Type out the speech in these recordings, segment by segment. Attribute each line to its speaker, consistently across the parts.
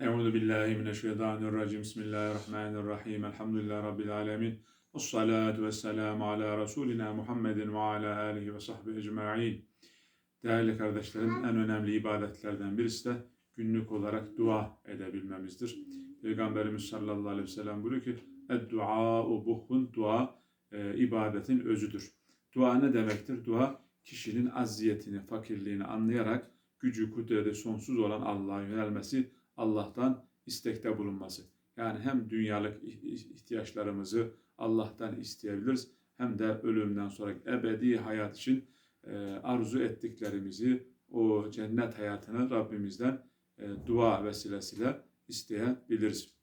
Speaker 1: Euzu billahi mineşşeytanirracim. Bismillahirrahmanirrahim. Elhamdülillahi rabbil alamin. Ves salatu vesselamu ala Resulina Muhammedin ve ala alihi ve sahbihi ecmaîn. Değerli kardeşlerim, en önemli ibadetlerden birisi de günlük olarak dua edebilmemizdir. Peygamberimiz sallallahu aleyhi ve sellem buyuruyor ki, "Ed-duâ'u buhun dua e, ibadetin özüdür." Dua ne demektir? Dua kişinin acziyetini, fakirliğini anlayarak gücü, kudreti sonsuz olan Allah'a yönelmesi, Allah'tan istekte bulunması. Yani hem dünyalık ihtiyaçlarımızı Allah'tan isteyebiliriz hem de ölümden sonraki ebedi hayat için e, arzu ettiklerimizi, o cennet hayatını Rabbimizden e, dua vesilesiyle isteyebiliriz.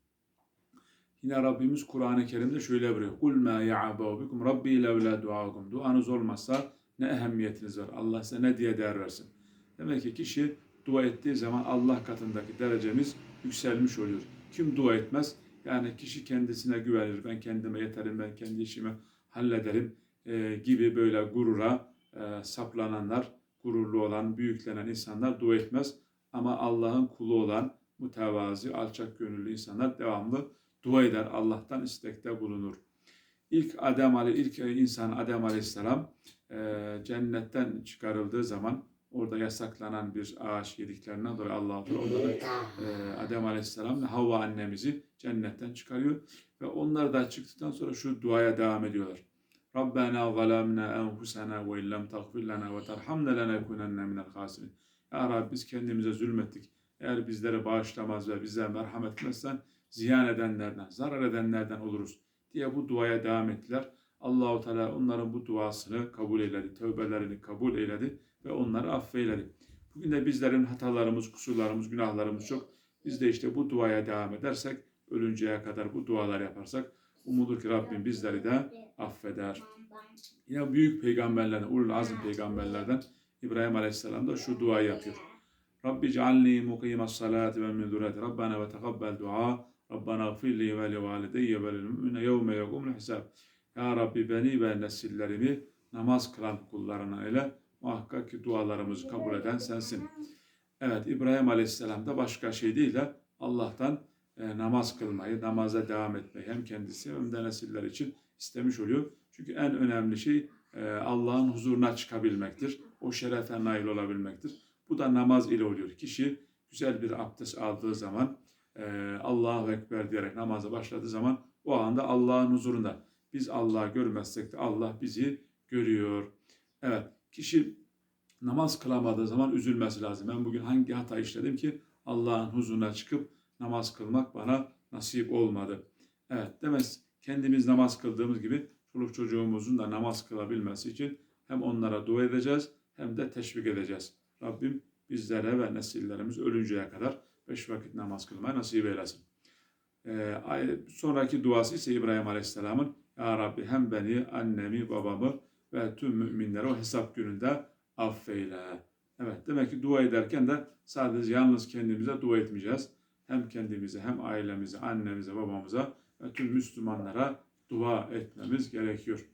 Speaker 1: Yine Rabbimiz Kur'an-ı Kerim'de şöyle buyuruyor. Kul ma ya'abu bikum rabbi levla duakum. Duanız olmazsa ne ehemmiyetiniz var? Allah size ne diye değer versin? Demek ki kişi dua ettiği zaman Allah katındaki derecemiz yükselmiş oluyor. Kim dua etmez? Yani kişi kendisine güvenir. Ben kendime yeterim, ben kendi işimi hallederim e, gibi böyle gurura e, saplananlar, gururlu olan, büyüklenen insanlar dua etmez. Ama Allah'ın kulu olan mütevazi, alçak gönüllü insanlar devamlı dua eder. Allah'tan istekte bulunur. İlk Adem Ali, ilk insan Adem Aleyhisselam e, cennetten çıkarıldığı zaman orada yasaklanan bir ağaç yediklerinden dolayı Allah onları e, Adem Aleyhisselam ve Havva annemizi cennetten çıkarıyor ve onlar da çıktıktan sonra şu duaya devam ediyorlar. Rabbena zalamna enfusena ve illem tagfir lana ve terhamna lenekunenne minel hasirin. Ya Rabbi biz kendimize zulmettik. Eğer bizleri bağışlamaz ve bize merhamet etmezsen ziyan edenlerden, zarar edenlerden oluruz diye bu duaya devam ettiler. Allahu Teala onların bu duasını kabul eyledi, tövbelerini kabul eyledi ve onları affeyledi. Bugün de bizlerin hatalarımız, kusurlarımız, günahlarımız çok. Biz de işte bu duaya devam edersek, ölünceye kadar bu dualar yaparsak umudur ki Rabbim bizleri de affeder. Yine büyük peygamberlerden, ulul azim peygamberlerden İbrahim Aleyhisselam da şu duayı yapıyor. Rabbi cealni mukimas salati ve min zürriyeti Rabbana ve tekabbel dua Rabbana gfirli ve li valideyye ve lil mü'mine yevme yekumul hisab. Ya Rabbi beni ve nesillerimi namaz kılan kullarına ile muhakkak ki dualarımızı kabul eden sensin. Evet İbrahim Aleyhisselam da başka şey değil de Allah'tan e, namaz kılmayı, namaza devam etmeyi hem kendisi hem de nesiller için istemiş oluyor. Çünkü en önemli şey e, Allah'ın huzuruna çıkabilmektir. O şerefe nail olabilmektir. Bu da namaz ile oluyor. Kişi güzel bir abdest aldığı zaman e, Allahu Ekber diyerek namaza başladığı zaman o anda Allah'ın huzurunda. Biz Allah'ı görmezsek de Allah bizi görüyor. Evet kişi namaz kılamadığı zaman üzülmesi lazım. Ben bugün hangi hata işledim ki Allah'ın huzuruna çıkıp namaz kılmak bana nasip olmadı. Evet demez kendimiz namaz kıldığımız gibi çoluk çocuğumuzun da namaz kılabilmesi için hem onlara dua edeceğiz hem de teşvik edeceğiz. Rabbim bizlere ve nesillerimiz ölünceye kadar beş vakit namaz kılmayı nasip eylesin. Ee, sonraki duası ise İbrahim Aleyhisselam'ın Ya Rabbi hem beni, annemi, babamı ve tüm müminleri o hesap gününde affeyle. Evet demek ki dua ederken de sadece yalnız kendimize dua etmeyeceğiz. Hem kendimize hem ailemize, annemize, babamıza ve tüm Müslümanlara dua etmemiz gerekiyor.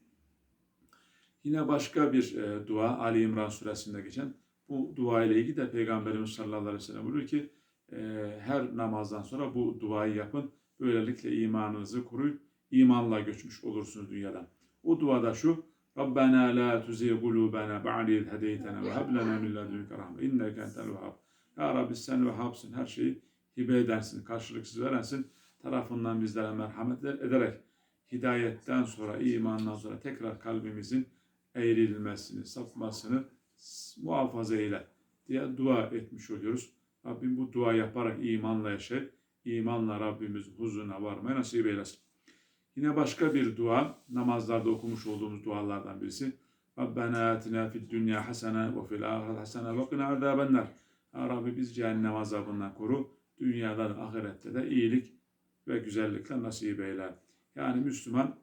Speaker 1: Yine başka bir e, dua Ali İmran suresinde geçen bu dua ile ilgili de Peygamberimiz sallallahu aleyhi ve sellem buyuruyor ki e, her namazdan sonra bu duayı yapın. Böylelikle imanınızı koruyup imanla göçmüş olursunuz dünyadan. O duada şu La tuzigh kulubana ba'de iz hedeytena ve hab lana min ledunke rahme inneke entel vehhab. Ya Rabbi sen Vehhab'sın. Her şeyi hibe edensin, karşılıksız verensin. Tarafından bizlere merhamet ederek hidayetten sonra, imandan sonra tekrar kalbimizin eğrilmesini, sapmasını muhafaza eyle diye dua etmiş oluyoruz. Rabbim bu dua yaparak imanla yaşayıp imanla Rabbimiz huzuruna varmaya nasip eylesin. Yine başka bir dua, namazlarda okumuş olduğumuz dualardan birisi. Rabbena atina fid dünya hasene ve fil ahiret hasene ve qina azabennar. Ya Rabbi biz cehennem azabından koru. Dünyada da ahirette de iyilik ve güzellikle nasip eyle. Yani Müslüman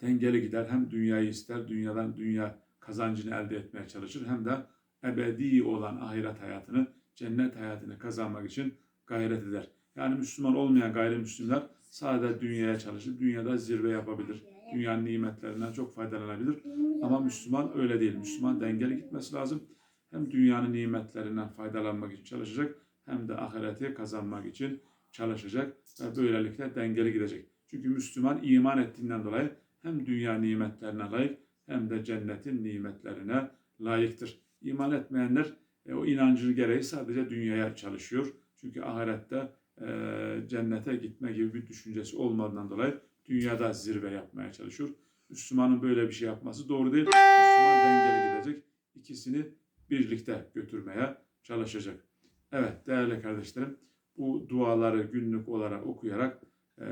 Speaker 1: dengeli gider. Hem dünyayı ister, dünyadan dünya kazancını elde etmeye çalışır. Hem de ebedi olan ahiret hayatını, cennet hayatını kazanmak için gayret eder. Yani Müslüman olmayan gayrimüslimler sadece dünyaya çalışır, dünyada zirve yapabilir. Dünyanın nimetlerinden çok faydalanabilir. Ama Müslüman öyle değil. Müslüman dengeli gitmesi lazım. Hem dünyanın nimetlerinden faydalanmak için çalışacak hem de ahireti kazanmak için çalışacak ve böylelikle dengeli gidecek. Çünkü Müslüman iman ettiğinden dolayı hem dünya nimetlerine layık hem de cennetin nimetlerine layıktır. İman etmeyenler e, o inancı gereği sadece dünyaya çalışıyor. Çünkü ahirette cennete gitme gibi bir düşüncesi olmadığından dolayı dünyada zirve yapmaya çalışıyor. Müslümanın böyle bir şey yapması doğru değil. Müslüman dengeli gidecek. İkisini birlikte götürmeye çalışacak. Evet değerli kardeşlerim bu duaları günlük olarak okuyarak e,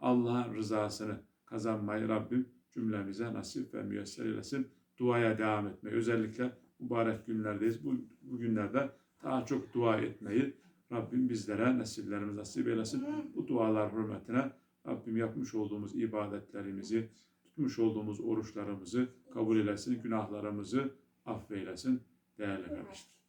Speaker 1: Allah'ın rızasını kazanmayı Rabbim cümlemize nasip ve müyesser eylesin. Duaya devam etmeyi özellikle mübarek günlerdeyiz. Bu, bu günlerde daha çok dua etmeyi Rabbim bizlere nesillerimiz nasip eylesin. Bu dualar hürmetine Rabbim yapmış olduğumuz ibadetlerimizi, tutmuş olduğumuz oruçlarımızı kabul eylesin, günahlarımızı affeylesin değerli kardeşler.